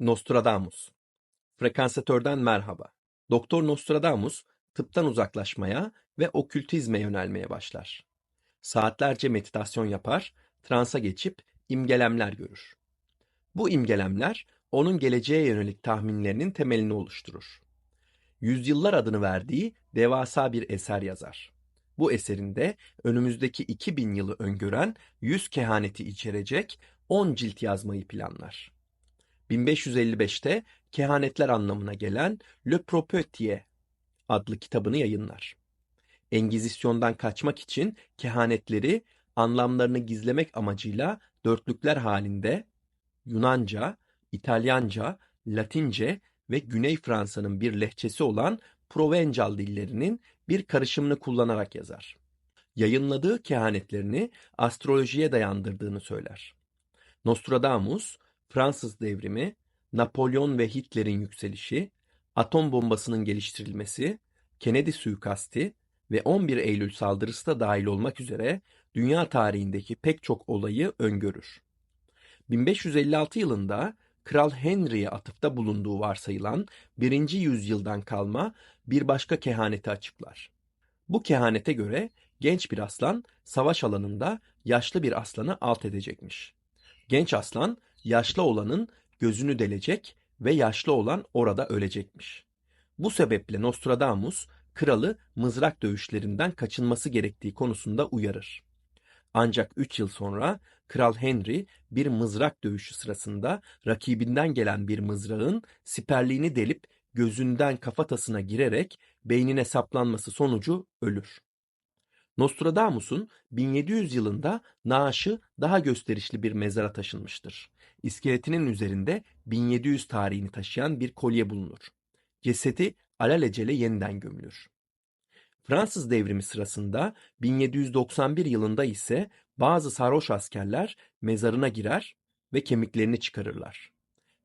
Nostradamus Frekansatörden merhaba. Doktor Nostradamus tıptan uzaklaşmaya ve okültizme yönelmeye başlar. Saatlerce meditasyon yapar, transa geçip imgelemler görür. Bu imgelemler onun geleceğe yönelik tahminlerinin temelini oluşturur. Yüzyıllar adını verdiği devasa bir eser yazar. Bu eserinde önümüzdeki 2000 yılı öngören 100 kehaneti içerecek 10 cilt yazmayı planlar. 1555'te kehanetler anlamına gelen Le Prophétie adlı kitabını yayınlar. Engizisyondan kaçmak için kehanetleri anlamlarını gizlemek amacıyla dörtlükler halinde Yunanca, İtalyanca, Latince ve Güney Fransa'nın bir lehçesi olan Provençal dillerinin bir karışımını kullanarak yazar. Yayınladığı kehanetlerini astrolojiye dayandırdığını söyler. Nostradamus, Fransız devrimi, Napolyon ve Hitler'in yükselişi, atom bombasının geliştirilmesi, Kennedy suikasti ve 11 Eylül saldırısı da dahil olmak üzere dünya tarihindeki pek çok olayı öngörür. 1556 yılında Kral Henry'e atıfta bulunduğu varsayılan 1. yüzyıldan kalma bir başka kehaneti açıklar. Bu kehanete göre genç bir aslan savaş alanında yaşlı bir aslanı alt edecekmiş. Genç aslan yaşlı olanın gözünü delecek ve yaşlı olan orada ölecekmiş. Bu sebeple Nostradamus kralı mızrak dövüşlerinden kaçınması gerektiği konusunda uyarır. Ancak 3 yıl sonra Kral Henry bir mızrak dövüşü sırasında rakibinden gelen bir mızrağın siperliğini delip gözünden kafatasına girerek beynine saplanması sonucu ölür. Nostradamus'un 1700 yılında naaşı daha gösterişli bir mezara taşınmıştır. İskeletinin üzerinde 1700 tarihini taşıyan bir kolye bulunur. Cesedi alelacele yeniden gömülür. Fransız devrimi sırasında 1791 yılında ise bazı sarhoş askerler mezarına girer ve kemiklerini çıkarırlar.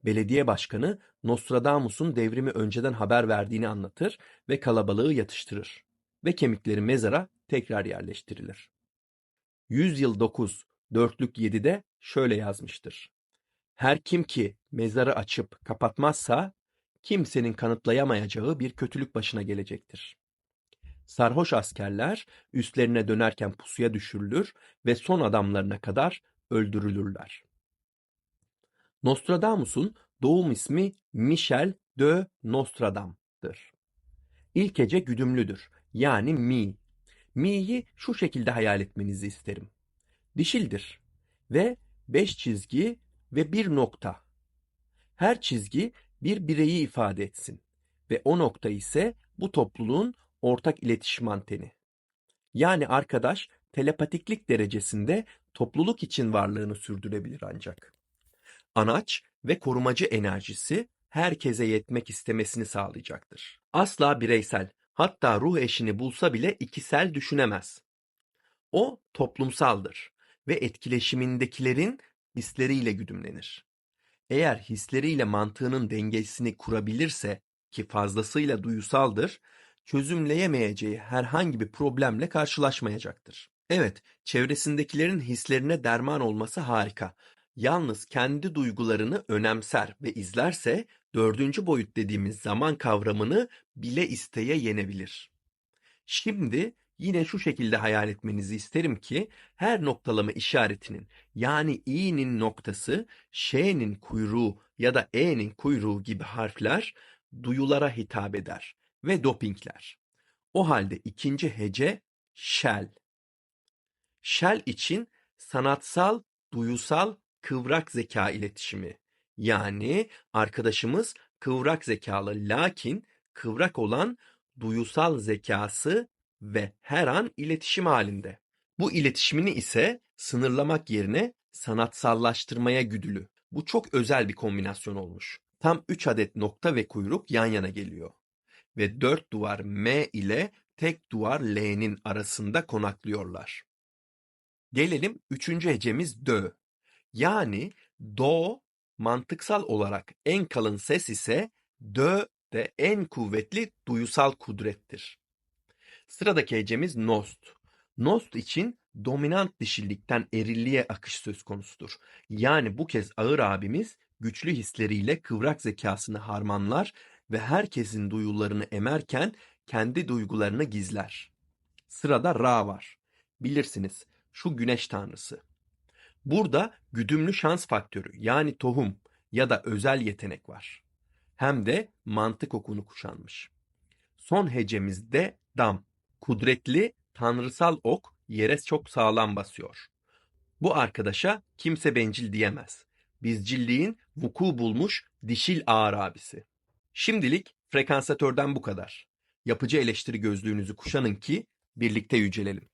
Belediye başkanı Nostradamus'un devrimi önceden haber verdiğini anlatır ve kalabalığı yatıştırır ve kemikleri mezara tekrar yerleştirilir. Yüzyıl 9, dörtlük 7'de şöyle yazmıştır. Her kim ki mezarı açıp kapatmazsa kimsenin kanıtlayamayacağı bir kötülük başına gelecektir. Sarhoş askerler üstlerine dönerken pusuya düşürülür ve son adamlarına kadar öldürülürler. Nostradamus'un doğum ismi Michel de Nostradam'dır. İlk hece güdümlüdür. Yani mi. Mi'yi şu şekilde hayal etmenizi isterim. Dişildir ve beş çizgi ve bir nokta. Her çizgi bir bireyi ifade etsin ve o nokta ise bu topluluğun ortak iletişim anteni. Yani arkadaş telepatiklik derecesinde topluluk için varlığını sürdürebilir ancak. Anaç ve korumacı enerjisi herkese yetmek istemesini sağlayacaktır. Asla bireysel, hatta ruh eşini bulsa bile ikisel düşünemez. O toplumsaldır ve etkileşimindekilerin hisleriyle güdümlenir. Eğer hisleriyle mantığının dengesini kurabilirse ki fazlasıyla duyusaldır, çözümleyemeyeceği herhangi bir problemle karşılaşmayacaktır. Evet, çevresindekilerin hislerine derman olması harika. Yalnız kendi duygularını önemser ve izlerse dördüncü boyut dediğimiz zaman kavramını bile isteye yenebilir. Şimdi yine şu şekilde hayal etmenizi isterim ki her noktalama işaretinin yani i'nin noktası, ş'nin kuyruğu ya da e'nin kuyruğu gibi harfler duyulara hitap eder ve dopingler. O halde ikinci hece shell. Shell için sanatsal, duyusal, kıvrak zeka iletişimi. Yani arkadaşımız kıvrak zekalı lakin kıvrak olan duyusal zekası ve her an iletişim halinde. Bu iletişimini ise sınırlamak yerine sanatsallaştırmaya güdülü. Bu çok özel bir kombinasyon olmuş. Tam 3 adet nokta ve kuyruk yan yana geliyor. Ve dört duvar M ile tek duvar L'nin arasında konaklıyorlar. Gelelim üçüncü hecemiz dö. Yani do mantıksal olarak en kalın ses ise dö de en kuvvetli duyusal kudrettir. Sıradaki hecemiz nost. Nost için dominant dişillikten erilliğe akış söz konusudur. Yani bu kez ağır abimiz güçlü hisleriyle kıvrak zekasını harmanlar ve herkesin duyularını emerken kendi duygularını gizler. Sırada Ra var. Bilirsiniz şu güneş tanrısı. Burada güdümlü şans faktörü yani tohum ya da özel yetenek var. Hem de mantık okunu kuşanmış. Son hecemizde dam. Kudretli, tanrısal ok yere çok sağlam basıyor. Bu arkadaşa kimse bencil diyemez. Bizcilliğin vuku bulmuş dişil ağır abisi. Şimdilik frekansatörden bu kadar. Yapıcı eleştiri gözlüğünüzü kuşanın ki birlikte yücelelim.